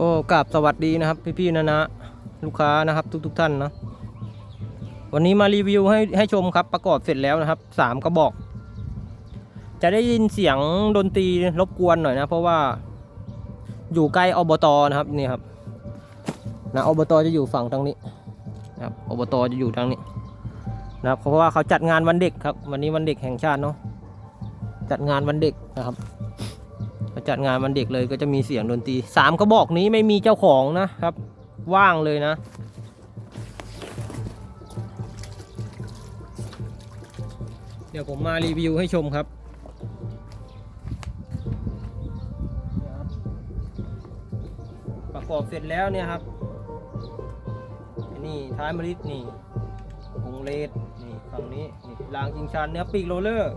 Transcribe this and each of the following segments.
ก็กราบสวัสดีนะครับ พี่ๆนะนะลูกค้านะครับ ทุกๆท่านนะวันนี้มารีวิวให้ให้ชมครับประกอบเสร็จแล้วนะครับสามกระบอก จะได้ยินเสียงดนตรีรบกวนหน่อยนะ เพราะว่าอยู่ใกล้อบตนะครับนี่ครับนะอบตจะอยู่ฝั่งทางนี้นะครับอบตจะอยู่ทางนี้นะครับเพราะว่าเขาจัดงานวันเด็กครับ วันนี้วันเด็กแห่งชาติเนาะจัดงานวันเด็กนะครับ จัดงานวันเด็กเลยก็จะมีเสียงดนตรีสามกระบอกนี้ไม่มีเจ้าของนะครับ ว่างเลยนะ เดี๋ยวผมมารีวิวให้ชมครับประกอบเสร็จแล้วเนี่ยครับนี่ท้ายมะลิดนี่วงเลดนี่ฝั่งนี้นี่รางจิงชันเนี่ยปีกโรลเลอร์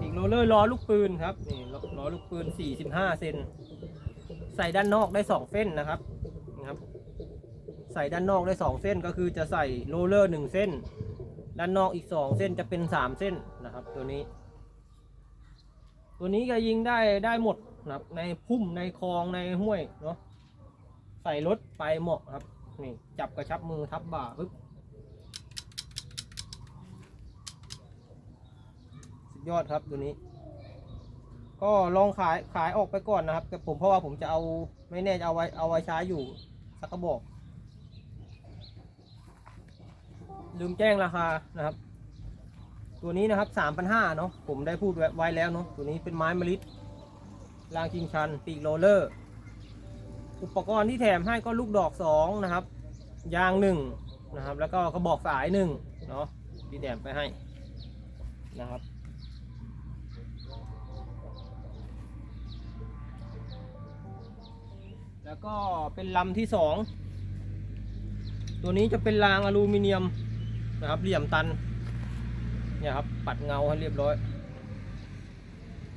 ปีกโรลเลอร์ล้อลูกปืนครับนี่ อลูกปืน 45 เซน ใส่ด้านนอกได้ 2 เส้นนะครับ นะครับ ใส่ด้านนอกได้ 2 เส้นก็คือจะใส่โรลเลอร์ 1 เส้น ด้านนอกอีก 2 เส้นจะเป็น 3 เส้นนะครับ ตัวนี้ ตัวนี้ก็ยิงได้ได้หมดนะครับ ในพุ่มในคลองในห้วยเนาะ ใส่รถไปเหมาะครับ นี่จับกระชับมือทับบ่าปึ๊บสุดยอดครับตัวนี้ ก็ลองขายขายออกไปก่อนนะครับแต่ผมเพราะว่าผมจะเอาไม่แน่จะเอาไว้เอาไว้ใช้อยู่สักกระบอก ลืมแจ้งราคานะครับ ตัวนี้นะครับสามพันห้าเนาะผมได้พูดไว้แล้วเนาะตัวนี้เป็นไม้มะลิรางชิงชันปีกโรเลอร์ อุปกรณ์ที่แถมให้ก็ลูกดอกสองนะครับ ยางหนึ่งนะครับ แล้วก็กระบอกสายหนึ่งเนาะที่แถมไปให้นะครับ แล้วก็เป็นลำที่สองตัวนี้จะเป็นรางอลูมิเนียมนะครับเหลี่ยมตันเนี่ยครับปัดเงาให้เรียบร้อย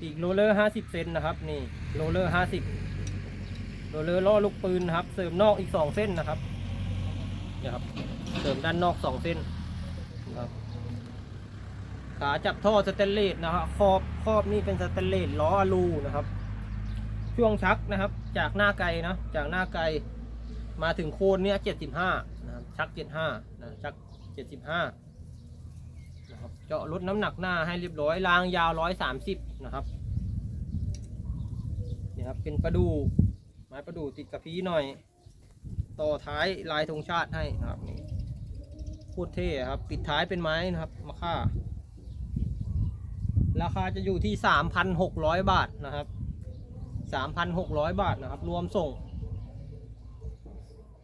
อีกโรเลอร์ห้าสิบเซนนะครับนี่โรเลอร์ห้าสิบโรเลอร์ล่อลูกปืนนะครับ เสริมนอกอีกสองเส้นนะครับเนี่ยครับเสริมด้านนอกสองเส้นนะครับขาจับท่อสเตนเลสนะครับครอบครอบนี่เป็นสเตนเลสล้ออลูนะครับ ช่วงชักนะครับ จากหน้าไกลนะจากหน้าไกลมาถึงโคนเนี้ยเจ็ดสิบห้านะครับชักเจ็ดห้านะชักเจ็ดสิบห้านะครับเจาะลดน้ำหนักหน้าให้เรียบร้อยรางยาวร้อยสามสิบนะครับนี่ครับเป็นประดูไม้ประดูติดกับพีหน่อย ต่อท้ายลายธงชาติให้นะครับนี่โคตรเท่ครับปิดท้ายเป็นไม้นะครับมะค่าราคาจะอยู่ที่สามพันหกร้อยบาทนะครับ สามพันหกร้อยบาทนะครับ รวมส่ง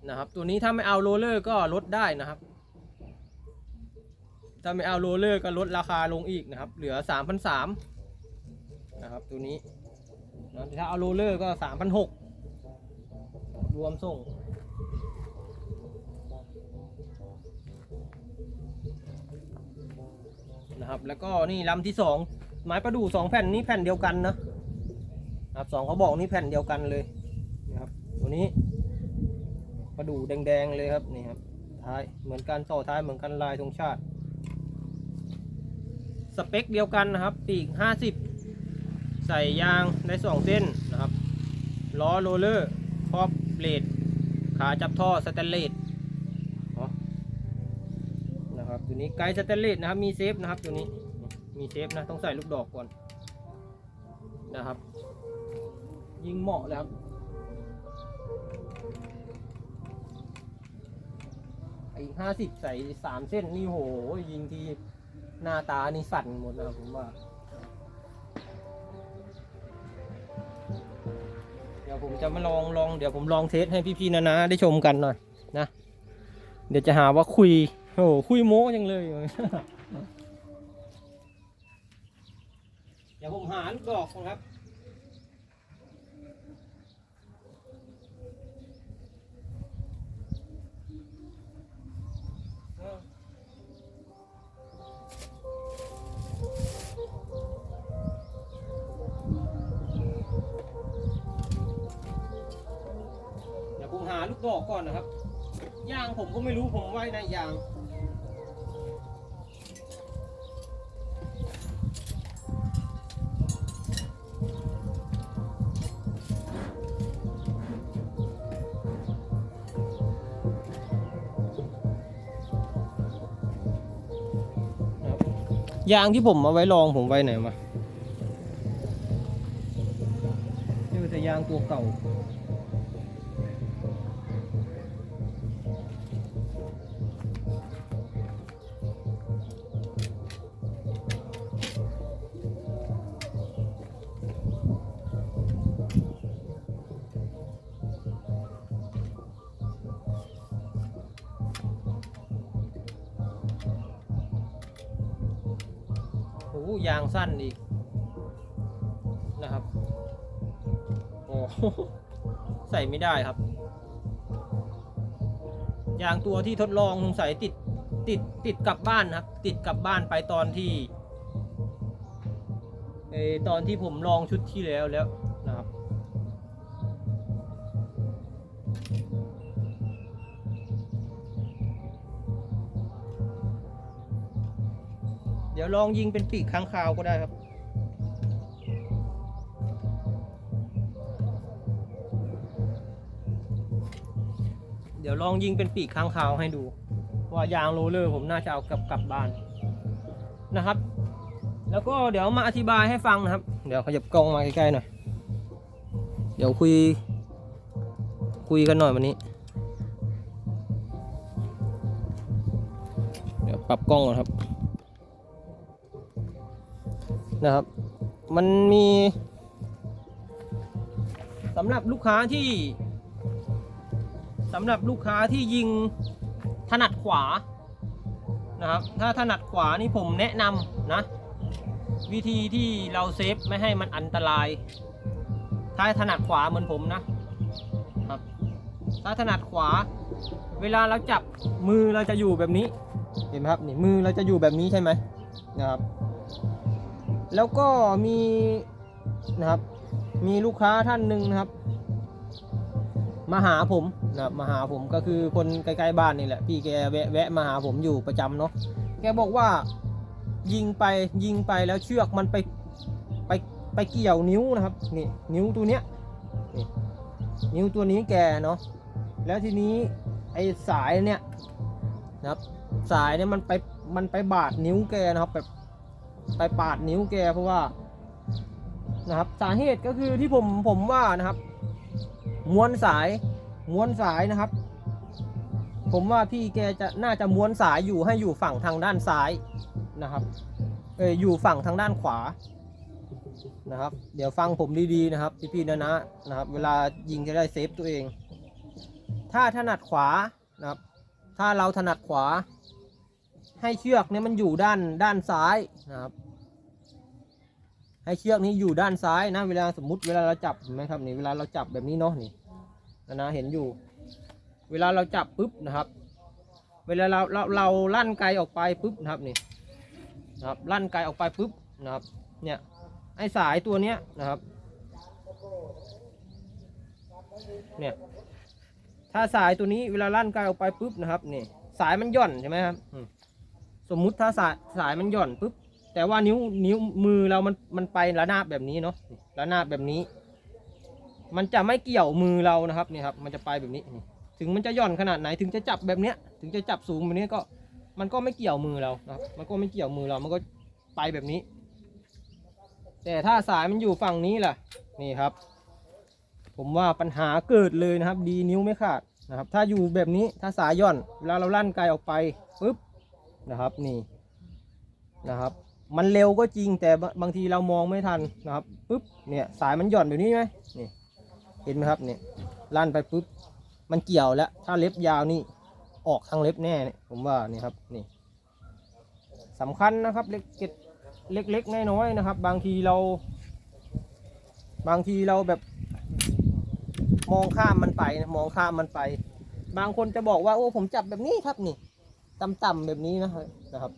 นะครับ ตัวนี้ถ้าไม่เอาโรลเลอร์ก็ลดได้นะครับ ถ้าไม่เอาโรลเลอร์ก็ลดราคาลงอีกนะครับ เหลือ 3,300นะครับ ตัวนี้นะถ้าเอาโรลเลอร์ก็ 3,600 รวมส่งนะครับแล้วก็นี่ลำที่สองไม้ประดู่สองแผ่นนี้แผ่นเดียวกันนะ นะครับสองเขาบอกนี่แผ่นเดียวกันเลยนะครับตัวนี้ประดูแดงๆเลยครับนี่ครับท้ายเหมือนกันต่อท้ายเหมือนกันลายธงชาติ สเปคเดียวกันนะครับปีก 50 ใส่ยางได้สองเส้นนะครับล้อโรลเลอร์ครอบเบลดขาจับท่อสแตนเลสนะครับตัวนี้ไกด์สแตนเลสนะครับมีเซฟนะครับตัวนี้มีเซฟนะต้องใส่ลูกดอกก่อนนะครับ ยิงเหมาะเลยครับอีกห้าสิบใส่สามเส้นนี่โห ยิงทีหน้าตานี่สั่นหมดนะผมว่า เดี๋ยวผมจะมาลองลองเดี๋ยวผมลองเทสให้พี่ๆนะนะได้ชมกันหน่อยนะ เดี๋ยวจะหาว่าคุยโอ้โหคุยโม้จังเลย เดี๋ยวผมหาลูกดอกครับ ดอกก่อนนะครับ ยางผมก็ไม่รู้ผมไว้ในยาง ยางที่ผมเอาไว้ลองผมไว้ไหนมานี่เป็แต่ยางตัวเก่า ยางสั้นอีกนะครับโอ้ใส่ไม่ได้ครับ ยางตัวที่ทดลองสงสัยติดติดติดกลับบ้านครับ ติดกลับบ้านไปตอนที่เอตอนที่ผมลองชุดที่แล้วแล้ว ดี๋ยวลองยิงเป็นปีกค้างคาวก็ได้ครับ เดี๋ยวลองยิงเป็นปีกค้างคาวให้ดู ว่ายางโรลเลอร์ผมน่าจะเอากลับกลับบ้านนะครับ แล้วก็เดี๋ยวมาอธิบายให้ฟังนะครับ เดี๋ยวขยับกล้องมาใกล้ๆหน่อย เดี๋ยวคุย คุยกันหน่อยวันนี้ เดี๋ยวปรับกล้องก่อนครับ นะครับ มันมีสำหรับลูกค้าที่สำหรับลูกค้าที่ยิงถนัดขวานะครับ ถ้าถนัดขวานี่ผมแนะนำนะ วิธีที่เราเซฟไม่ให้มันอันตราย ถ้าถนัดขวาเหมือนผมนะครับ ถ้าถนัดขวา เวลาเราจับมือเราจะอยู่แบบนี้ เห็นไหมครับนี่มือเราจะอยู่แบบนี้ใช่ไหมนะครับ แล้วก็มีนะครับ มีลูกค้าท่านหนึ่งนะครับ มาหาผมนะครับมาหาผมก็คือคนใกล้ๆบ้านนี่แหละ พี่แกแวะแวะมาหาผมอยู่ประจำเนาะแกบอกว่ายิงไปยิงไปแล้วเชือกมันไปไปไปเกี่ยวนิ้วนะครับนี่นิ้วตัวเนี้ยนี่นิ้วตัวนี้แกเนาะแล้วทีนี้ไอ้สายเนี่ยนะครับ สายเนี่ยมันไปมันไปบาดนิ้วแกนะครับแบบ ไปปาดนิ้วแกเพราะว่านะครับสาเหตุก็คือที่ผมผมว่านะครับ ม้วนสายม้วนสายนะครับ ผมว่าพี่แกจะน่าจะม้วนสายอยู่ให้อยู่ฝั่งทางด้านซ้ายนะครับเอออยู่ฝั่งทางด้านขวานะครับ เดี๋ยวฟังผมดีๆนะครับ พี่ๆนะนะนะครับ เวลายิงจะได้เซฟตัวเอง ถ้าถนัดขวานะครับ ถ้าเราถนัดขวา ให้เชือกเนี่ยมันอยู่ด้านด้านซ้ายนะครับ ให้เชือกนี้อยู่ด้านซ้ายนะ เวลาสมมุติเวลาเราจับเห็นไหมครับนี่เวลาเราจับแบบนี้เนาะนี่นะนะเห็นอยู่ เวลาเราจับปุ๊บนะครับ เวลาเราเราเราลั่นไกลออกไปปุ๊บนะครับนี่นะครับลั่นไกลออกไปปุ๊บนะครับเนี่ยไอสายตัวเนี้ยนะครับเนี่ยถ้าสายตัวนี้เวลาลั่นไกลออกไปปุ๊บนะครับนี่สายมันหย่อนใช่ไหมครับอืม สมมุติถ้าสายสายมันหย่อนปุ๊บแต่ว่านิ้วนิ้วมือเรามันมันไประนาบแบบนี้เนาะระนาบแบบนี้ มันจะไม่เกี่ยวมือเรานะครับนี่ครับ มันจะไปแบบนี้ ถึงมันจะหย่อนขนาดไหนถึงจะจับแบบเนี้ย ถึงจะจับสูงแบบนี้ก็ มันก็ไม่เกี่ยวมือเรานะครับมันก็ไม่เกี่ยวมือเรามันก็ไปแบบนี้ แต่ถ้าสายมันอยู่ฝั่งนี้ล่ะนี่ครับ ผมว่าปัญหาเกิดเลยนะครับ ดีนิ้วไม่ขาดนะครับ ถ้าอยู่แบบนี้ถ้าสายหย่อนเวลาเราลั่นไกลออกไปปุ๊บ นะครับนี่นะครับ มันเร็วก็จริงแต่บางทีเรามองไม่ทันนะครับปุ๊บเนี่ยสายมันหย่อนแบบนี้ไหมนี่เห็นไหมครับเนี่ยลั่นไปปุ๊บมันเกี่ยวแล้วถ้าเล็บยาวนี่ออกทางเล็บแน่เนี่ยผมว่านี่ครับนี่สำคัญนะครับเล็กเก็ดเล็กๆน้อยๆนะครับ บางทีเรา บางทีเราแบบ มองข้ามมันไปนะมองข้ามมันไป บางคนจะบอกว่าโอ้ผมจับแบบนี้ครับนี่ ต่ำๆแบบนี้นะครับนะครับ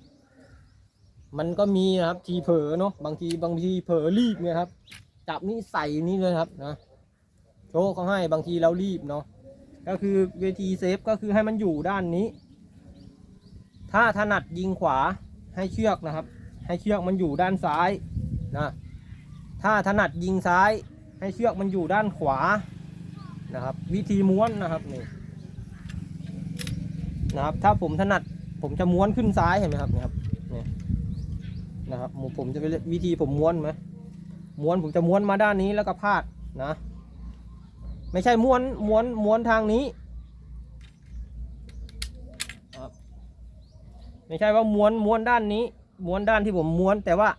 มันก็มีนะครับ ทีเผลอเนาะบางทีบางทีเผลอรีบเนี่ยครับ จับนี่ใส่นี่เลยครับนะโชว์เขาให้บางทีเรารีบเนาะก็คือเวทีเซฟก็คือให้มันอยู่ด้านนี้ ถ้าถนัดยิงขวาให้เชือกนะครับ ให้เชือกมันอยู่ด้านซ้ายนะถ้าถนัดยิงซ้าย ให้เชือกมันอยู่ด้านขวานะครับ วิธีม้วนนะครับนี่ นะครับ ถ้าผมถนัดผมจะม้วนขึ้นซ้ายเห็นไหมครับเนี่ยครับเนี่ยนะครับผมจะเป็นวิธีผมม้วนไหมม้วนผมจะม้วนมาด้านนี้แล้วก็พาดนะ ไม่ใช่ม้วนม้วนม้วนทางนี้ครับไม่ใช่ว่าม้วนม้วนด้านนี้ ม้วนด้านที่ผมม้วนแต่ว่า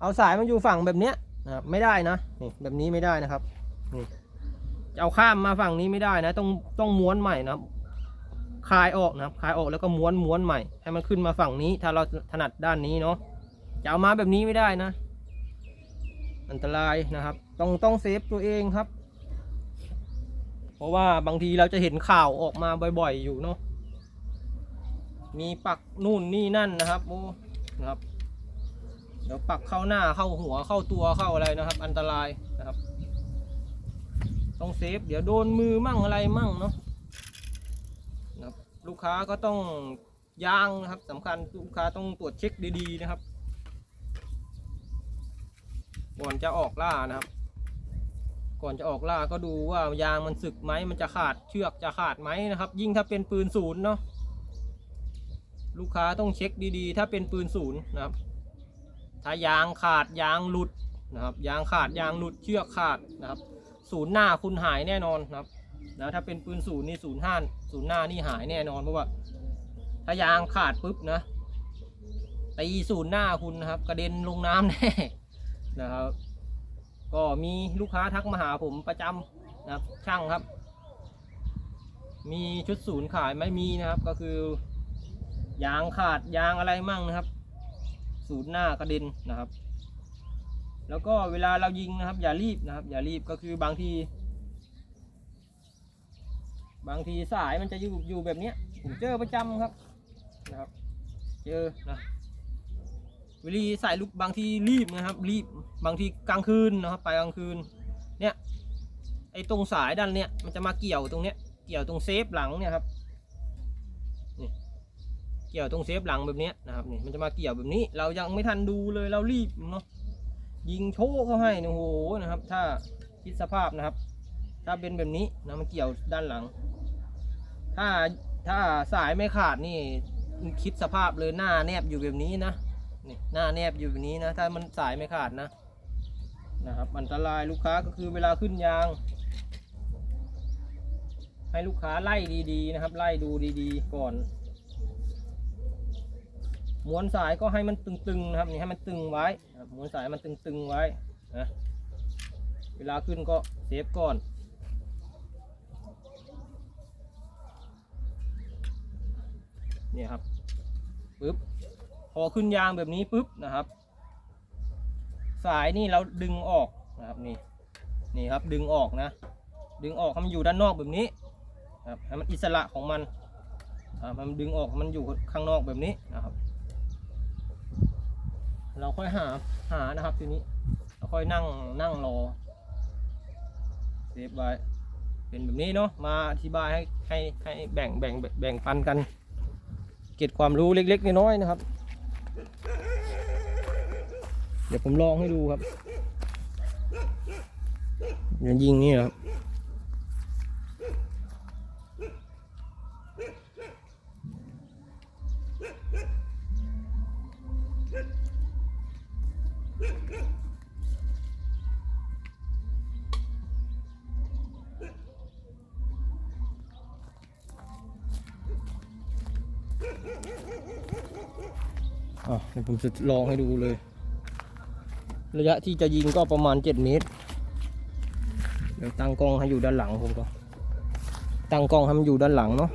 เอาสายมันอยู่ฝั่งแบบเนี้ยนะครับไม่ได้นะนี่แบบนี้ไม่ได้นะครับนี่จะเอาข้ามมาฝั่งนี้ไม่ได้นะ ต้องต้องม้วนใหม่นะครับ คลายออกนะครับคลายออกแล้วก็ม้วนม้วนใหม่ ให้มันขึ้นมาฝั่งนี้ ถ้าเราถนัดด้านนี้เนาะจะเอามาแบบนี้ไม่ได้นะ อันตรายนะครับ ต้องต้องเซฟตัวเองครับ เพราะว่าบางทีเราจะเห็นข่าวออกมาบ่อย ๆ อยู่เนาะมีปักนู่นนี่นั่นนะครับโอ้นะครับเดี๋ยวปักเข้าหน้าเข้าหัวเข้าตัวเข้าอะไรนะครับ อันตรายนะครับ ต้องเซฟ เดี๋ยวโดนมือมั่งอะไรมั่งเนาะ ลูกค้าก็ต้องยางนะครับสำคัญลูกค้าต้องตรวจเช็คดีๆนะครับก่อนจะออกล่านะครับ ก่อนจะออกล่าก็ดูว่ายางมันสึกไหมมันจะขาดเชือกจะขาดไหมนะครับ ยิ่งถ้าเป็นปืนศูนย์เนาะลูกค้าต้องเช็คดีๆ ถ้าเป็นปืนศูนย์นะครับ ถ้ายางขาดยางหลุดนะครับ ยางขาดยางหลุดเชือกขาดนะครับ ศูนย์หน้าคุณหายแน่นอนนะครับ นะถ้าเป็นปืนศูนย์นี่ศูนย์ห้าศูนย์หน้านี่หายแน่นอนเพราะว่า ถ้ายางขาดปุ๊บนะตีศูนย์หน้าคุณนะครับ กระเด็นลงน้ำแน่นะครับ ก็มีลูกค้าทักมาหาผมประจำนะครับ ช่างครับ มีชุดศูนย์ขายไม่มีนะครับ ก็คือยางขาดยางอะไรมั่งนะครับ ศูนย์หน้ากระเด็นนะครับ แล้วก็เวลาเรายิงนะครับ อย่ารีบนะครับ อย่ารีบก็คือบางที บางทีสายมันจะอยู่อยู่แบบเนี้ยผมเจอประจำครับนะครับเจอนะเวลีสายลุกบางทีรีบนะครับ รีบบางทีกลางคืนนะครับ ไปกลางคืนเนี่ยไอ้ตรงสายด้านเนี้ยมันจะมาเกี่ยวตรงเนี้ยเกี่ยวตรงเซฟหลังเนี่ยครับนี่เกี่ยวตรงเซฟหลังแบบเนี้ยนะครับนี่มันจะมาเกี่ยวแบบนี้ เรายังไม่ทันดูเลยเรารีบเนาะยิงโชว์เขาให้นะโอ้โหนะครับ ถ้าคิดสภาพนะครับ ถ้าเป็นแบบนี้นะมันเกี่ยวด้านหลัง ถ้าถ้าสายไม่ขาดนี่คิดสภาพเลยหน้าแนบอยู่แบบนี้นะนี่หน้าแนบอยู่แบบนี้นะ ถ้ามันสายไม่ขาดนะนะครับอันตรายลูกค้าก็คือเวลาขึ้นยาง ให้ลูกค้าไล่ดีๆนะครับ ไล่ดูดีๆ ก่อนม้วนสายก็ให้มันตึงๆนะครับนี่ให้มันตึงไว้ม้วนสายมันตึงๆไว้นะเวลาขึ้นก็เซฟก่อน เนี่ยครับปึ๊บพอขึ้นยางแบบนี้ปึ๊บนะครับ สายนี่เราดึงออกนะครับนี่นี่ครับดึงออกนะ ดึงออกให้มันอยู่ด้านนอกแบบนี้ครับให้มันอิสระของมันอ่ามันดึงออกมันอยู่ข้างนอกแบบนี้นะครับ เราค่อยหาหานะครับทีนี้เราค่อยนั่งนั่งรอเซฟไว้เป็นแบบนี้เนาะมาอธิบายให้ให้ให้แบ่งแบ่งแบ่งปันกัน เก็บความรู้เล็ก ๆ น้อยๆนะครับ เดี๋ยวผมลองให้ดูครับเดี๋ยวยิงนี่ครับ อะเดี๋ยวผมจะลองให้ดูเลย ระยะที่จะยิงก็ประมาณ 7 เมตร เดี๋ยวตั้งกล้องให้อยู่ด้านหลังผมก็ ตั้งกล้องให้มันอยู่ด้านหลังเนาะ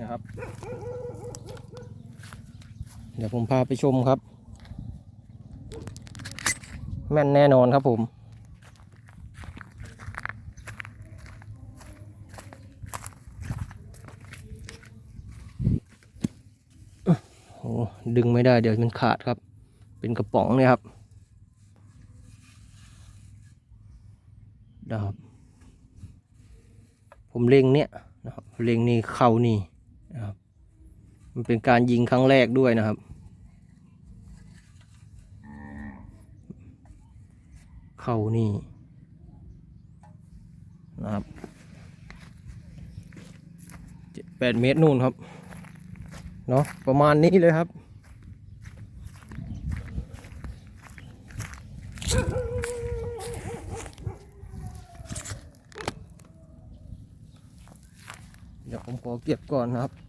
นะครับ เดี๋ยวผมพาไปชมครับ แม่นแน่นอนครับผม โอ้ดึงไม่ได้เดี๋ยวมันขาดครับ เป็นกระป๋องเนี่ยครับนะครับผมเล็งเนี่ยนะครับเล็งนี่เข่านี่นะครับ มันเป็นการยิงครั้งแรกด้วยนะครับ เข้านี่นะครับแปดเมตรนู่นครับ เนาะประมาณนี้เลยครับ เดี๋ยวผมขอเก็บก่อนนะครับ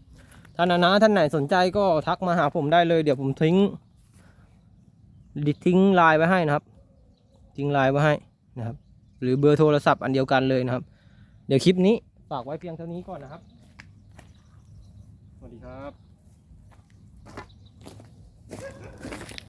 ท่านนะท่านไหนสนใจก็ทักมาหาผมได้เลย เดี๋ยวผมทิ้งดิทิ้งไลน์ไว้ให้นะครับ ทิ้งไลน์ไว้ให้นะครับ หรือเบอร์โทรศัพท์อันเดียวกันเลยนะครับ เดี๋ยวคลิปนี้ฝากไว้เพียงเท่านี้ก่อนนะครับ สวัสดีครับ